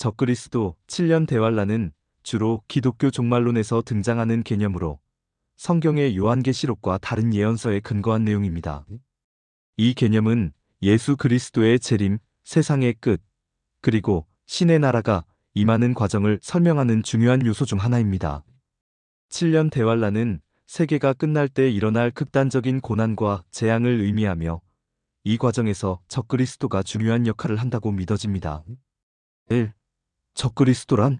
적그리스도 7년 대환란은 주로 기독교 종말론에서 등장하는 개념으로 성경의 요한계시록과 다른 예언서에 근거한 내용입니다. 이 개념은 예수 그리스도의 재림, 세상의 끝, 그리고 신의 나라가 임하는 과정을 설명하는 중요한 요소 중 하나입니다. 7년 대환란은 세계가 끝날 때 일어날 극단적인 고난과 재앙을 의미하며 이 과정에서 적그리스도가 중요한 역할을 한다고 믿어집니다. 1. 적그리스도란?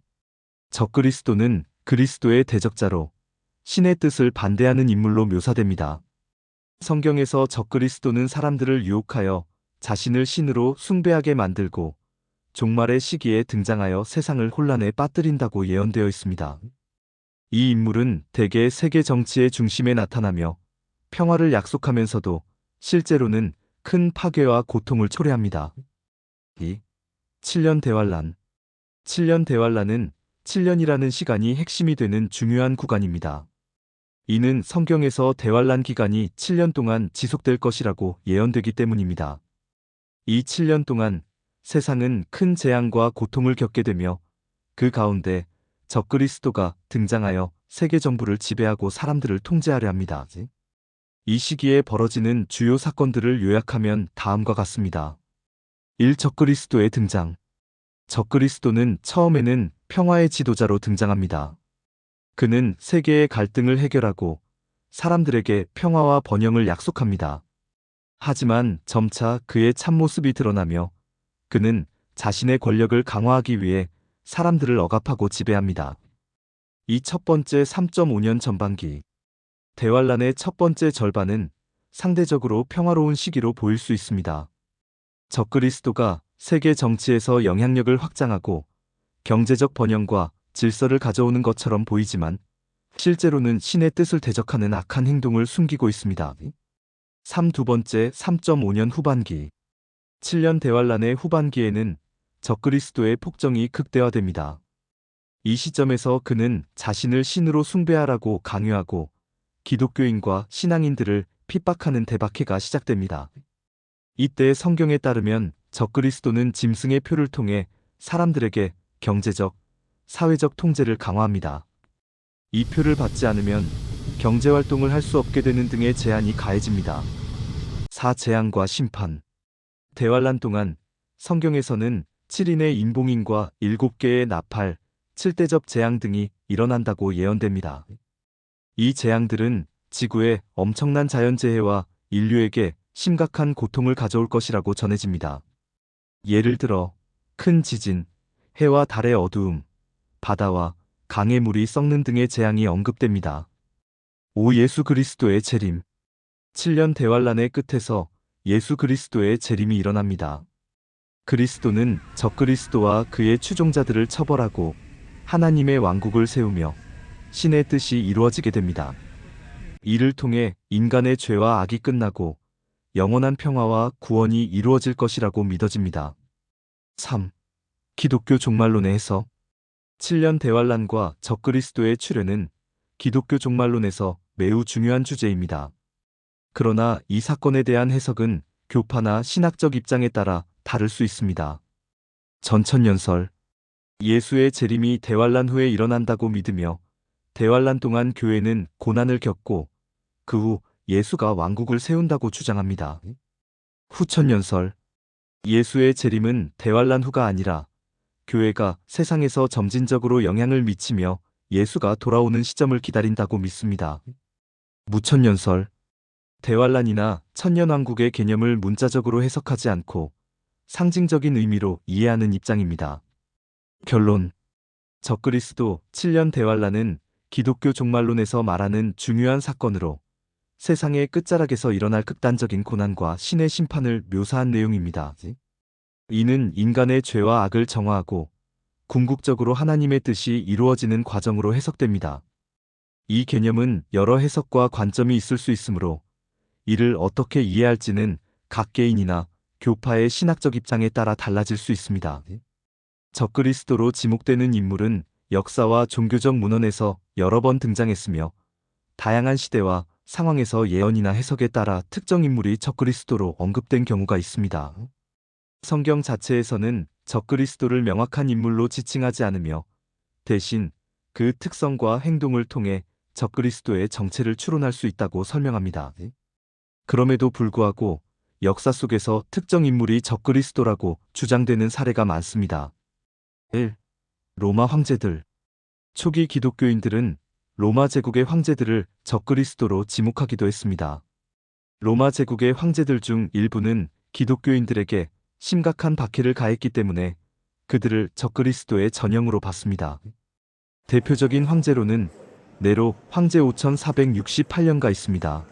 적그리스도는 그리스도의 대적자로 신의 뜻을 반대하는 인물로 묘사됩니다. 성경에서 적그리스도는 사람들을 유혹하여 자신을 신으로 숭배하게 만들고 종말의 시기에 등장하여 세상을 혼란에 빠뜨린다고 예언되어 있습니다. 이 인물은 대개 세계 정치의 중심에 나타나며 평화를 약속하면서도 실제로는 큰 파괴와 고통을 초래합니다. 2. 7년 대환란 7년 대환란은 7년이라는 시간이 핵심이 되는 중요한 구간입니다. 이는 성경에서 대환란 기간이 7년 동안 지속될 것이라고 예언되기 때문입니다. 이 7년 동안 세상은 큰 재앙과 고통을 겪게 되며 그 가운데 적그리스도가 등장하여 세계 정부를 지배하고 사람들을 통제하려 합니다. 이 시기에 벌어지는 주요 사건들을 요약하면 다음과 같습니다. 1. 적그리스도의 등장. 적그리스도는 처음에는 평화의 지도자로 등장합니다. 그는 세계의 갈등을 해결하고 사람들에게 평화와 번영을 약속합니다. 하지만 점차 그의 참모습이 드러나며 그는 자신의 권력을 강화하기 위해 사람들을 억압하고 지배합니다. 이 첫 번째 3.5년 전반기. 대환란의 첫 번째 절반은 상대적으로 평화로운 시기로 보일 수 있습니다. 적그리스도가 세계 정치에서 영향력을 확장하고 경제적 번영과 질서를 가져오는 것처럼 보이지만 실제로는 신의 뜻을 대적하는 악한 행동을 숨기고 있습니다. 3. 두 번째 3.5년 후반기 7년 대환란의 후반기에는 적그리스도의 폭정이 극대화됩니다. 이 시점에서 그는 자신을 신으로 숭배하라고 강요하고 기독교인과 신앙인들을 핍박하는 대박해가 시작됩니다. 이때 성경에 따르면 적그리스도는 짐승의 표를 통해 사람들에게 경제적, 사회적 통제를 강화합니다. 이 표를 받지 않으면 경제활동을 할 수 없게 되는 등의 제한이 가해집니다. 4. 재앙과 심판 대환란 동안 성경에서는 7인의 인봉인과 7개의 나팔, 7대접 재앙 등이 일어난다고 예언됩니다. 이 재앙들은 지구에 엄청난 자연재해와 인류에게 심각한 고통을 가져올 것이라고 전해집니다. 예를 들어 큰 지진, 해와 달의 어두움, 바다와 강의 물이 썩는 등의 재앙이 언급됩니다. 오 예수 그리스도의 재림 7년 대환란의 끝에서 예수 그리스도의 재림이 일어납니다. 그리스도는 적그리스도와 그의 추종자들을 처벌하고 하나님의 왕국을 세우며 신의 뜻이 이루어지게 됩니다. 이를 통해 인간의 죄와 악이 끝나고 영원한 평화와 구원이 이루어질 것이라고 믿어집니다. 3. 기독교 종말론의 해석 7년 대환란과 적그리스도의 출현은 기독교 종말론에서 매우 중요한 주제입니다. 그러나 이 사건에 대한 해석은 교파나 신학적 입장에 따라 다를 수 있습니다. 전천연설 예수의 재림이 대환란 후에 일어난다고 믿으며 대환란 동안 교회는 고난을 겪고 그 후 예수가 왕국을 세운다고 주장합니다. 후천연설 예수의 재림은 대환란 후가 아니라 교회가 세상에서 점진적으로 영향을 미치며 예수가 돌아오는 시점을 기다린다고 믿습니다. 무천연설 대환란이나 천년왕국의 개념을 문자적으로 해석하지 않고 상징적인 의미로 이해하는 입장입니다. 결론 적그리스도 7년 대환란은 기독교 종말론에서 말하는 중요한 사건으로 세상의 끝자락에서 일어날 극단적인 고난과 신의 심판을 묘사한 내용입니다. 이는 인간의 죄와 악을 정화하고 궁극적으로 하나님의 뜻이 이루어지는 과정으로 해석됩니다. 이 개념은 여러 해석과 관점이 있을 수 있으므로 이를 어떻게 이해할지는 각 개인이나 교파의 신학적 입장에 따라 달라질 수 있습니다. 적그리스도로 지목되는 인물은 역사와 종교적 문헌에서 여러 번 등장했으며 다양한 시대와 상황에서 예언이나 해석에 따라 특정 인물이 적그리스도로 언급된 경우가 있습니다. 성경 자체에서는 적그리스도를 명확한 인물로 지칭하지 않으며 대신 그 특성과 행동을 통해 적그리스도의 정체를 추론할 수 있다고 설명합니다. 그럼에도 불구하고 역사 속에서 특정 인물이 적그리스도라고 주장되는 사례가 많습니다. 1. 로마 황제들 초기 기독교인들은 로마 제국의 황제들을 적그리스도로 지목하기도 했습니다. 로마 제국의 황제들 중 일부는 기독교인들에게 심각한 박해를 가했기 때문에 그들을 적그리스도의 전형으로 봤습니다. 대표적인 황제로는 네로 황제 5468년가 있습니다.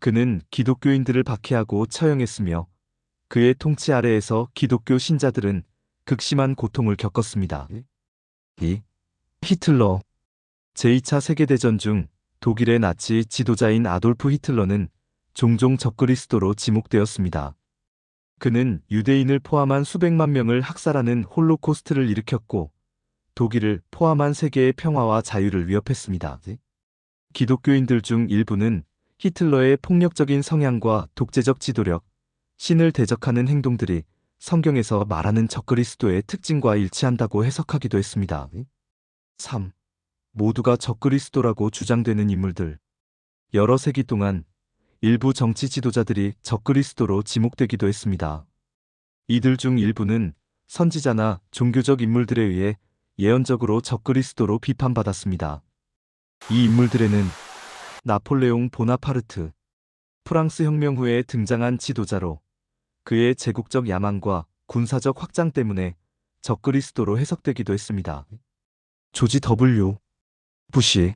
그는 기독교인들을 박해하고 처형했으며 그의 통치 아래에서 기독교 신자들은 극심한 고통을 겪었습니다. 2. 히틀러 제2차 세계대전 중 독일의 나치 지도자인 아돌프 히틀러는 종종 적그리스도로 지목되었습니다. 그는 유대인을 포함한 수백만 명을 학살하는 홀로코스트를 일으켰고 독일을 포함한 세계의 평화와 자유를 위협했습니다. 기독교인들 중 일부는 히틀러의 폭력적인 성향과 독재적 지도력, 신을 대적하는 행동들이 성경에서 말하는 적그리스도의 특징과 일치한다고 해석하기도 했습니다. 3. 모두가 적그리스도라고 주장되는 인물들. 여러 세기 동안 일부 정치 지도자들이 적그리스도로 지목되기도 했습니다. 이들 중 일부는 선지자나 종교적 인물들에 의해 예언적으로 적그리스도로 비판받았습니다. 이 인물들에는 나폴레옹 보나파르트, 프랑스 혁명 후에 등장한 지도자로 그의 제국적 야망과 군사적 확장 때문에 적그리스도로 해석되기도 했습니다. 조지 W. 부시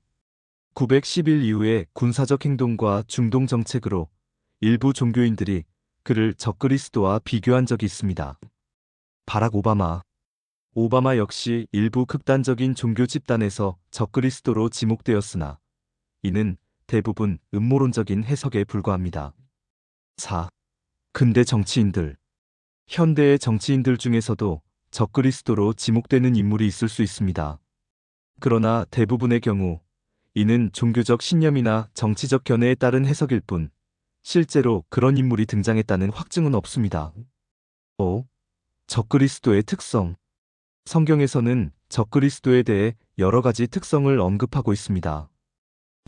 911 이후의 군사적 행동과 중동 정책으로 일부 종교인들이 그를 적그리스도와 비교한 적이 있습니다. 바락 오바마 오바마 역시 일부 극단적인 종교 집단에서 적그리스도로 지목되었으나 이는 대부분 음모론적인 해석에 불과합니다. 4. 근대 정치인들 현대의 정치인들 중에서도 적그리스도로 지목되는 인물이 있을 수 있습니다. 그러나 대부분의 경우 이는 종교적 신념이나 정치적 견해에 따른 해석일 뿐 실제로 그런 인물이 등장했다는 확증은 없습니다. 5. 적그리스도의 특성 성경에서는 적그리스도에 대해 여러 가지 특성을 언급하고 있습니다.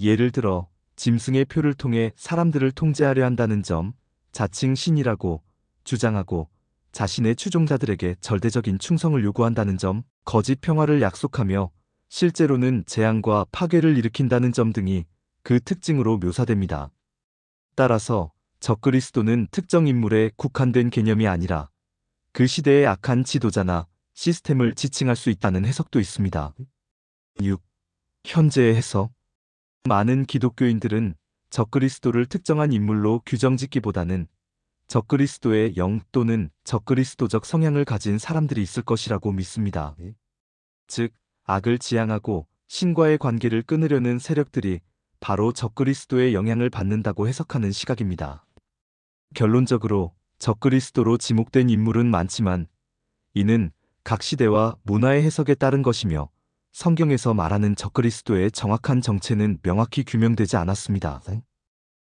예를 들어 짐승의 표를 통해 사람들을 통제하려 한다는 점, 자칭 신이라고 주장하고 자신의 추종자들에게 절대적인 충성을 요구한다는 점, 거짓 평화를 약속하며 실제로는 재앙과 파괴를 일으킨다는 점 등이 그 특징으로 묘사됩니다. 따라서 적그리스도는 특정 인물에 국한된 개념이 아니라 그 시대의 악한 지도자나 시스템을 지칭할 수 있다는 해석도 있습니다. 6. 현재의 해석 많은 기독교인들은 적그리스도를 특정한 인물로 규정짓기보다는 적그리스도의 영 또는 적그리스도적 성향을 가진 사람들이 있을 것이라고 믿습니다. 즉, 악을 지향하고 신과의 관계를 끊으려는 세력들이 바로 적그리스도의 영향을 받는다고 해석하는 시각입니다. 결론적으로 적그리스도로 지목된 인물은 많지만 이는 각 시대와 문화의 해석에 따른 것이며 성경에서 말하는 적그리스도의 정확한 정체는 명확히 규명되지 않았습니다.